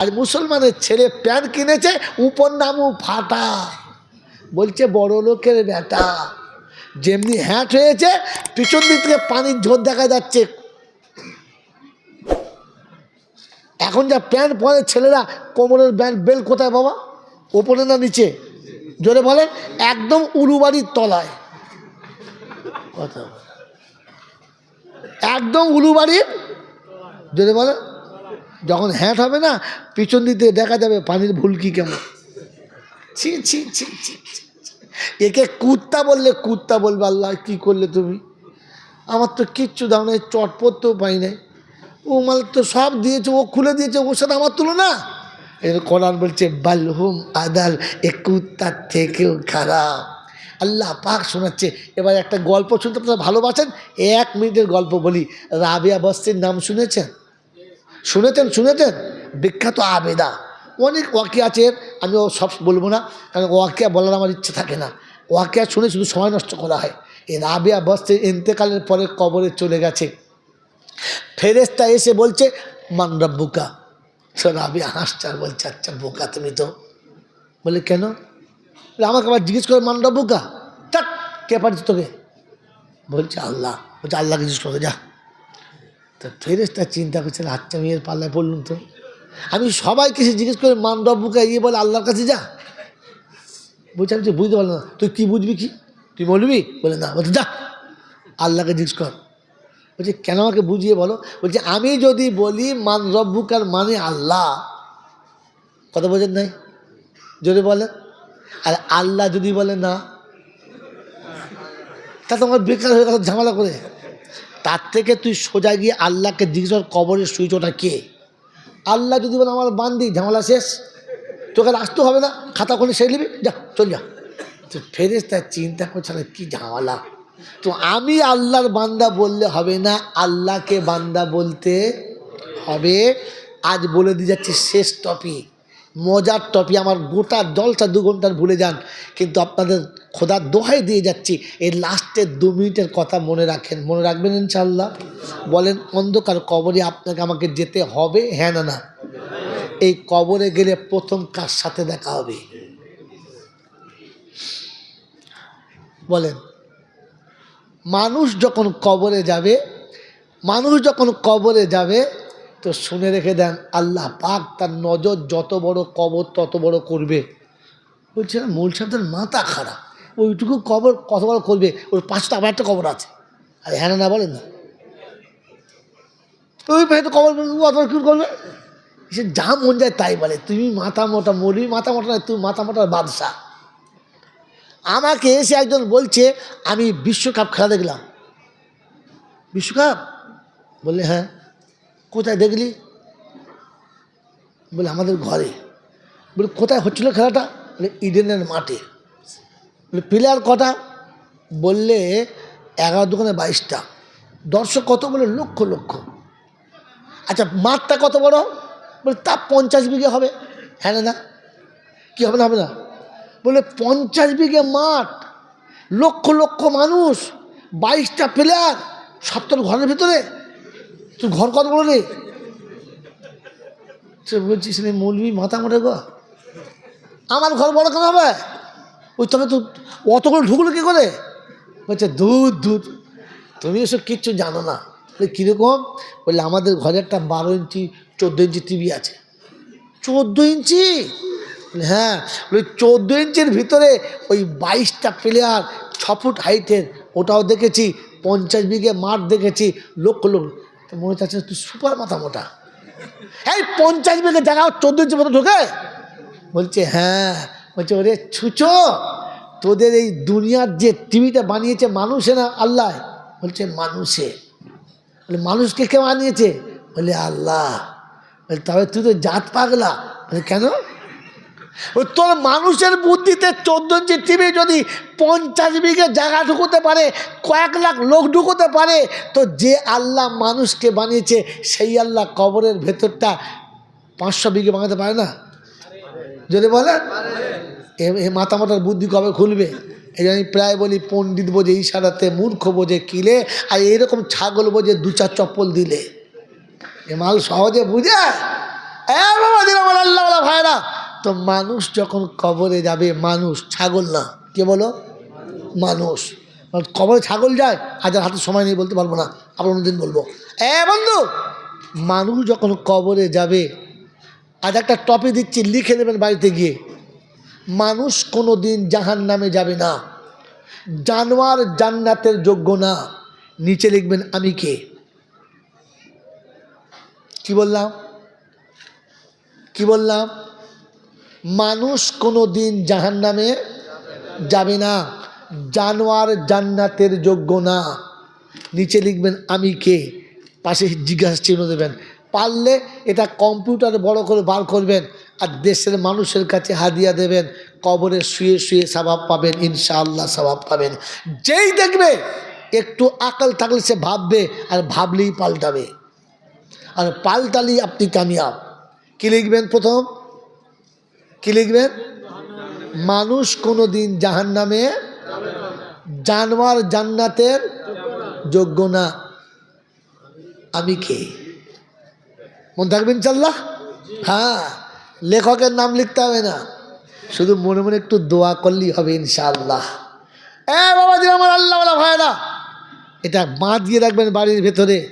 আর মুসলমানের ছেলে প্যান্ট কিনেছে উপর নামও ফাটা। বলছে, বড় লোকের বেটা যেমনি হ্যাট হয়েছে, পিছন দিক থেকে পানির ঝোর দেখা যাচ্ছে। এখন যা প্যান্ট পরে ছেলেরা, কোমরের ব্যান্ড বেল কোথায় বাবা? ওপরে না নিচে? জোরে বলে একদম উলুবাড়ির তলায়। কথা বলে। একদম উলুবাড়ির, জোরে বলেন। যখন হ্যাট হবে না, পিছন দিতে দেখা যাবে পানির ভুলকি কেমন। ছি ছি ছি ছি। একে কুত্তা বললে কুত্তা বলবে, আল্লাহ, কি করলে তুমি? আমার তো কিচ্ছু দাও নাই পড়তেও পাই নাই। ও মাল তো সব দিয়েছে, ও খুলে দিয়েছে, ওর সাথে আমার তুলনা। এর কোরআন বলছে, বালহুম আদাল, এ কুত্তার থেকেও খারাপ। আল্লাহ পাক শোনাচ্ছে। এবার একটা গল্প শুনতে আপনারা ভালোবাসেন? এক মিনিটের গল্প বলি। রাবিয়া বস্তির নাম শুনেছেন? শুনেছেন শুনেছেন? বিখ্যাত আবেদা। অনেক ওয়াকি আছে, আমি ও সব বলব না, কারণ ওয়াকিয়া বলার আমার ইচ্ছে থাকে না। ওয়াকিয়া শুনে শুধু সময় নষ্ট করা হয়। এই রাবিয়া বস্তির ইন্তেকালের পরে কবরে চলে গেছে। ফেরেস্তা এসে বলছে মানরা বোকা রাবিয়া হাসছে আর বলছে আচ্ছা বোকা তুমি তো। বলে, কেন? আমাকে আবার জিজ্ঞেস করে মানরা বোকা চাক, কে পাঠিয়েছে তোকে? বলছে, আল্লাহ। বলছে, আল্লাহকে জিজ্ঞেস করে, যা। তো ফেরেস্তা চিন্তা করছেন আচ্ছা মেয়ের পাল্লায় পড়লুম তো। আমি সবাইকে সে জিজ্ঞেস করে, মান রব্বুকে ইয়ে বলে, আল্লাহর কাছে যা। বলছি, আমি বুঝতে পারলাম না। তুই কী বুঝবি কি? তুই বলবি? বলে, না। বলছে, যা। আল্লাহকে জিজ্ঞেস কর। বলছে, কেন আমাকে বুঝিয়ে বলো? বলছে, আমি যদি বলি মান রব্বুকার মানে আল্লাহ, কথা বোঝেন নাই? যদি বলে, আর আল্লাহ যদি বলে না তা তোমার বেকার হয়ে গেল ঝামেলা করে। তার থেকে তুই সোজা গিয়ে আল্লাহকে জিজ্ঞেস কবরের সুইচ ওটা কে? আল্লাহ যদি বলে আমার বান্দি, ঝামেলা শেষ, তোকে আসতে হবে না, খাতা খুলে সেই নিবি, যা, চল যা। তো ফেরেস তার চিন্তা করছে না কী ঝামেলা? তো আমি আল্লাহর বান্দা বললে হবে না, আল্লাহকে বান্দা বলতে হবে। আজ বলে দিয়ে যাচ্ছি, শেষ টপিক মজার টপি, আমার গোটা দলটা দু ঘণ্টার ভুলে যান। কিন্তু আপনাদের খোদার দোহাই দিয়ে যাচ্ছি। এই লাস্টের দু মিনিটের কথা মনে রাখেন। মনে রাখবেন ইনশাল্লাহ বলেন, অন্ধকার কবরে আপনাকে আমাকে যেতে হবে? হ্যাঁ না না। এই কবরে গেলে প্রথম কার সাথে দেখা হবে? বলেন, মানুষ যখন কবরে যাবে, মানুষ যখন কবরে যাবে, তো শুনে রেখে দেন, আল্লাহ পাক তার নজর যত বড় কবর তত বড় করবে। বলছে মূল সাহেবদের মাথা খারাপ। ওইটুকু কবর কত বড় করবে? ওর পাঁচটা আবার একটা কবর আছে। আর হ্যাঁ না বলেন না। ওই ভাই তো কবর অত কী করবে? সে যা মন যায় তাই বলে। তুমি মাথা মোটা মরি মাথা মোটা নয়, তুমি মাথা মোটার বাদশাহ আমাকে এসে একজন বলছে, আমি বিশ্বকাপ খেলা দেখলাম। বিশ্বকাপ? বললে হ্যাঁ। কোথায় দেখলি? বলে, আমাদের ঘরে। বলে, কোথায় হচ্ছিল খেলাটা? বলে, ইডেনের মাঠে। প্লেয়ার কটা? বললে এগারো দোকানে বাইশটা। দর্শক কত বলে? লক্ষ লক্ষ। আচ্ছা মাঠটা কত বড়? বলে, তা পঞ্চাশ বিঘে হবে। হ্যাঁ না কী হবে না হবে না? বলে, পঞ্চাশ বিঘে মাঠ, লক্ষ লক্ষ মানুষ, বাইশটা প্লেয়ার সব ঘরের ভিতরে? তুই ঘর কত বলো রে? বলছিস মৌলবি মাথা মোটে গো। আমার ঘর বড় কেন হবে? ওই তবে তো অত করে ঢুকলো কী করে? বলছে, দুধ দুধ। তুমি এসব কিচ্ছু জানো না। কীরকম? বললে আমাদের ঘরে একটা বারো ইঞ্চি, চোদ্দ ইঞ্চি টিভি আছে। চোদ্দ ইঞ্চি? হ্যাঁ। ওই চোদ্দ ইঞ্চির ভিতরে ওই বাইশটা প্লেয়ার ছ ফুট হাইটের, ওটাও দেখেছি, পঞ্চাশ বিঘে মাঠ দেখেছি, লক্ষ লোক মনে হচ্ছে তুই সুপার মাথা মোটা। এই পঞ্চাশ বিঘে জায়গা চোদ্দ ইঞ্চি মতো ঢোকে? বলছে হ্যাঁ। বলছে, ওরে ছুচো। তোদের এই দুনিয়ার যে টিভিটা বানিয়েছে মানুষে না আল্লাহ? বলছে, মানুষে। বলে, মানুষকে কে বানিয়েছে? বলে, আল্লাহ। বলে তবে তুই তো জাত পাগলা। বলে, কেন? তোর মানুষের বুদ্ধিতে চোদ্দ ইঞ্চি টিভি যদি পঞ্চাশ বিঘে জায়গা ঢুকোতে পারে, কয়েক লাখ লোক ঢুকোতে পারে, তো যে আল্লাহ মানুষকে বানিয়েছে, সেই আল্লাহ কবরের ভেতরটা পাঁচশো বিঘে বানাতে পারে না? যদি বলে এ মাথা মাথার বুদ্ধি কবে খুলবে? এই আমি প্রায় বলি, পণ্ডিত বোঝে, ইশারাতে মূর্খ বোঝে কিলে, আর এরকম ছাগল বোঝে দু চার চপ্পল দিলে। এ মাল সহজে বুঝে? আল্লাহ ভাইরা। তো মানুষ যখন কবরে যাবে, মানুষ ছাগল না। কে বলো? মানুষ। মানে কবরে ছাগল যায়, হাজার হাতে সময় নেই বলতে পারব না। আবার অন্যদিন বলব। এ বন্ধু, মানুষ যখন কবরে যাবে, আজ একটা টপিক দিচ্ছি, লিখে নেবেন বাড়িতে গিয়ে। মানুষ কোনো দিন জাহান নামে যাবে না। জানোয়ার জান্নাতের যোগ্য না। নিচে লিখবেন, আমি কে? কি বললাম? কি বললাম? মানুষ কোনো দিন জাহান নামে যাবে না। জানোয়ার জান্নাতের যোগ্য না। নিচে লিখবেন, আমি কে? পাশে জিজ্ঞাসা চিহ্ন দেবেন। পারলে এটা কম্পিউটারে বড় করে বার করবেন। আর দেশের মানুষের কাছে হাদিয়া দেবেন, কবরে শুয়ে শুয়ে স্বভাব পাবেন, ইনশাআল্লাহ স্বভাব পাবেন। যেই দেখবে, একটু আকাল থাকলে সে ভাববে আর ভাবলেই পাল্টাবে। আর পাল্টালেই আপনি কামিয়াব। কী লিখবেন প্রথম? কী লিখবেন? মানুষ কোনো দিন জাহান নামে জানোয়ার জান্নাতের যোগ্য না। আমি কে? মন থাকবেন চাল্লাহ হ্যাঁ। লেখকের নাম লিখতে হবে না। শুধু মনে মনে একটু দোয়া করলেই হবে ইনশাআল্লাহ। এ বাবা দিন আমার আল্লাহ বলা ভাইরা এটা বাঁধিয়ে রাখবেন বাড়ির ভেতরে।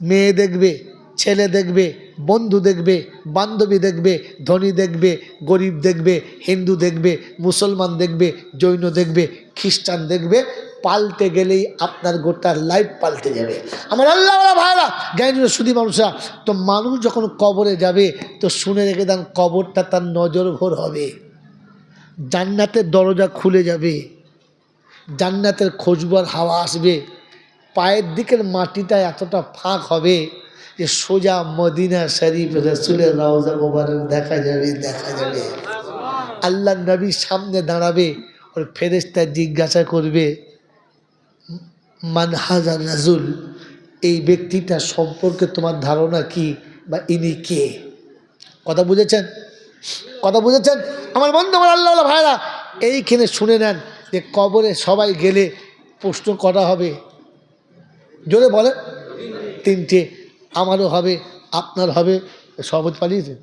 মেয়ে দেখবে, ছেলে দেখবে, বন্ধু দেখবে, বান্ধবী দেখবে, ধনী দেখবে, গরিব দেখবে, হিন্দু দেখবে, মুসলমান দেখবে, জৈন দেখবে, খ্রিস্টান দেখবে পাল্টে গেলেই আপনার গোটা লাইফ পাল্টে যাবে। আমার আল্লাহ ভাইরা, জ্ঞানী শুধু মানুষরা, তো মানুষ যখন কবরে যাবে, তো শুনে রেখে দেন কবরটা তার নজর ভোর হবে। জান্নাতের দরজা খুলে যাবে। জান্নাতের খোঁজবার হাওয়া আসবে। পায়ের দিকের মাটিটা এতটা ফাঁক হবে যে সোজা মদিনা শরীফ রসুলের রওজা মোবারক দেখা যাবে দেখা যাবে। আল্লাহ নবী সামনে দাঁড়াবে, ওর ফেরেস্তা জিজ্ঞাসা করবে মান হাজার রাজুল এই ব্যক্তিটা সম্পর্কে তোমার ধারণা কি বা ইনি কে? কথা বুঝেছেন? কথা বুঝেছেন? আমার বন্ধু আমার আল্লাহ ভাইরা, এইখানে শুনে নেন যে কবরে সবাই গেলে প্রশ্ন করা হবে। জোরে বলে তিনটে, আমারও হবে, আপনার হবে। সবজ পালিয়েছে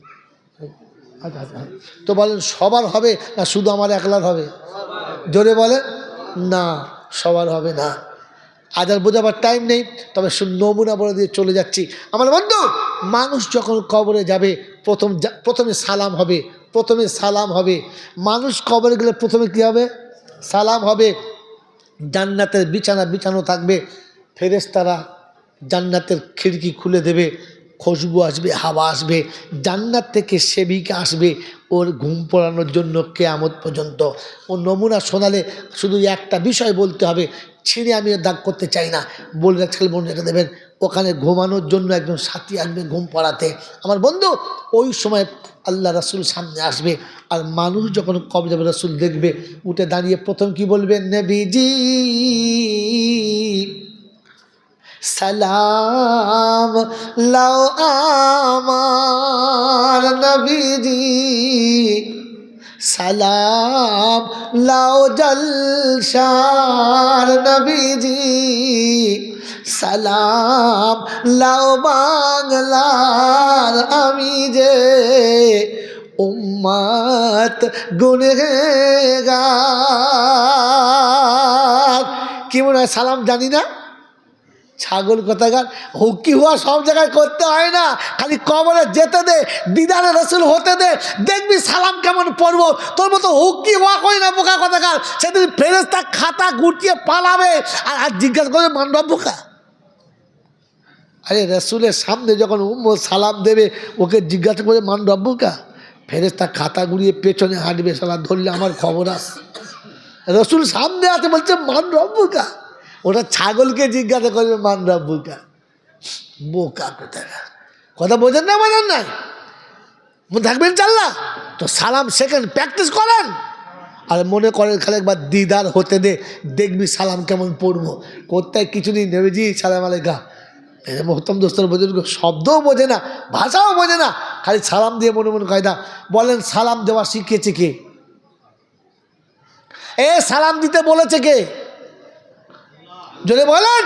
আচ্ছা আচ্ছা তো বলেন, সবার হবে না শুধু আমার একলার হবে? জোরে বলে না, সবার হবে না। আজ আর বোঝাবার টাইম নেই, তবে নমুনা বলে দিয়ে চলে যাচ্ছি। আমার বন্ধু, মানুষ যখন কবরে যাবে, প্রথম প্রথমে সালাম হবে, প্রথমে সালাম হবে। মানুষ কবরে গেলে প্রথমে কী হবে? সালাম হবে। জান্নাতের বিছানা বিছানো থাকবে। ফেরেশতারা জান্নাতের খিড়কি খুলে দেবে, খুশবু আসবে, হাওয়া আসবে, জান্নাত থেকে সেবিকা আসবে ওর ঘুম পড়ানোর জন্য কেয়ামত পর্যন্ত ও নমুনা শোনালে শুধু একটা বিষয় বলতে হবে, ছিঁড়ে আমি দাগ করতে চাই না। বলে রাখলে মনে দেবেন, ওখানে ঘুমানোর জন্য একজন সাথী আসবে ঘুম পড়াতে। আমার বন্ধু, ওই সময় আল্লাহ রাসুল সামনে আসবে আর মানুষ যখন কবে যাবে, রাসুল দেখবে, উঠে দাঁড়িয়ে প্রথম কি বলবেন নেবিজি, সালাম, লাও আমার সালাম, লাও জলসার নবীজি। সালাম, লাও বাংলার আমি যে উম্মত গুনেগার কি মনে হয় সালাম জানি না? ছাগল কোথাকার, হুকি হওয়া সব জায়গায় করতে হয় না। খালি কবরে যেতে দে, দিদারে রসুল হতে দে, দেখবি সালাম কেমন পড়ব। তোর মতো হুকি হওয়া কই না বোকা কোথাকার? সেদিন ফেরেস্তা খাতা গুটিয়ে পালাবে আর আর জিজ্ঞাসা করবে মান্ডব বোকা? আরে রসুলের সামনে যখন উম্ম সালাম দেবে, ওকে জিজ্ঞাসা করে মান রব্বুকা ফেরেস্তা খাতা গুড়িয়ে পেছনে হাঁটবে সালা ধরলে আমার খবর আস। রসুল সামনে আছে, বলছে মান রব্বুকা ওটা ছাগলকে জিজ্ঞাসা করবে, মান রব্বুকা, বোকা কোথায়? কথা বোঝেন না, বোঝেন মনে থাকবেন চাল্লা তো সালাম সেকেন্ড প্র্যাকটিস করেন। আর মনে করেন খালি একবার দিদার হতে দে, দেখবি সালাম কেমন পড়ব। কোথায় কিছুদিন নেবেজি, সালাম আলাইকা মহতম দোস্তর বোঝেন শব্দও বোঝে না, ভাষাও বোঝে না, খালি সালাম দিয়ে মনে মনে কায়দা বলেন সালাম দেওয়া শিখিয়েছে কে? এ সালাম দিতে বলেছে কে? যদি বলেন।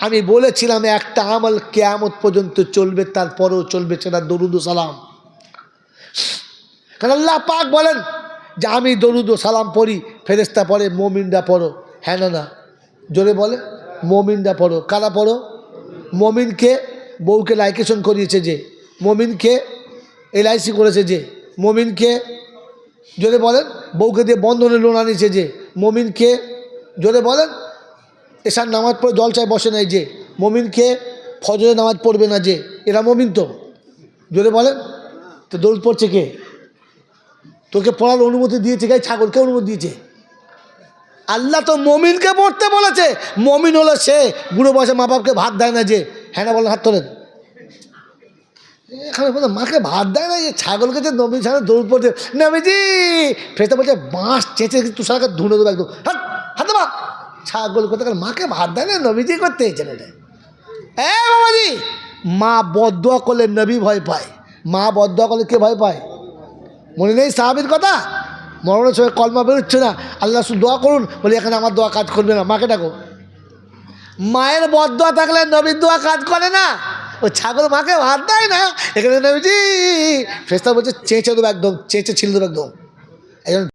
আমি বলেছিলাম, একটা আমল কেয়ামত পর্যন্ত চলবে, তারপরেও চলবে সেটা দরুদ সালাম। কারণ আল্লাহ পাক বলেন যে, আমি দরুদ সালাম পড়ি ফেরেস্তা পড়ে, মমিনরা পড়ো। হ্যাঁ না না? জোরে বলে, মমিনরা পড়ো। কারা পড়ো? মমিনকে, বউকে লাইকেশন করিয়েছে যে, মমিনকে এলআইসি করেছে যে, মমিনকে, জোরে বলেন, বউকে দিয়ে বন্ধনে লোন আনিয়েছে যে, মমিনকে, জোরে বলেন এসার নামাজ পড়ে জল চায় বসে নাই যে মমিনকে ফজরে নামাজ পড়বে না যে, এরা মমিন তো। জোরে বলেন, তো দৌড় পড়ছে কে? তোকে পড়ার অনুমতি দিয়েছে কে ছাগলকে অনুমতি দিয়েছে। আল্লাহ তো মমিনকে পড়তে বলেছে, মমিন হলো সে, বুড়ো বয়সে মা বাপকে ভাত দেয় না যে হ্যাঁ না বলেন হাত তোলেন। এখানে বলতে মাকে ভাত দেয় না যে, ছাগলকে যে নবীন ছাড়া দৌড় পড়তে নবীজি ফেরতে বলছে, বাঁশ চেঁচে তুষারকে ধুনে দেবো একদম। হাত, হাতে মা ছাগল করতে গেলে মাকে ভাত দেয় না, নবীজি করতে এই ছেলেটা এ বাবাজি, মা বদুয়া করলে নবী ভয় পায়। মা বদুয়া করলে কে ভয় পায়? মনে নেই সাহাবির কথা? মরণের সময় কলমা বেরোচ্ছে না। আল্লাহ শুধু দোয়া করুন, বলে, এখানে আমার দোয়া কাজ করবে না। মাকে ডাকো। মায়ের বদোয়া থাকলে নবীর দোয়া কাজ করে না। ও ছাগল মাকে ভাত দেয় না। এখানে নবীজি ফেস্তা বলছে, চেঁচে দেবো একদম, চেঁচে ছিল দেবো একদম। একজন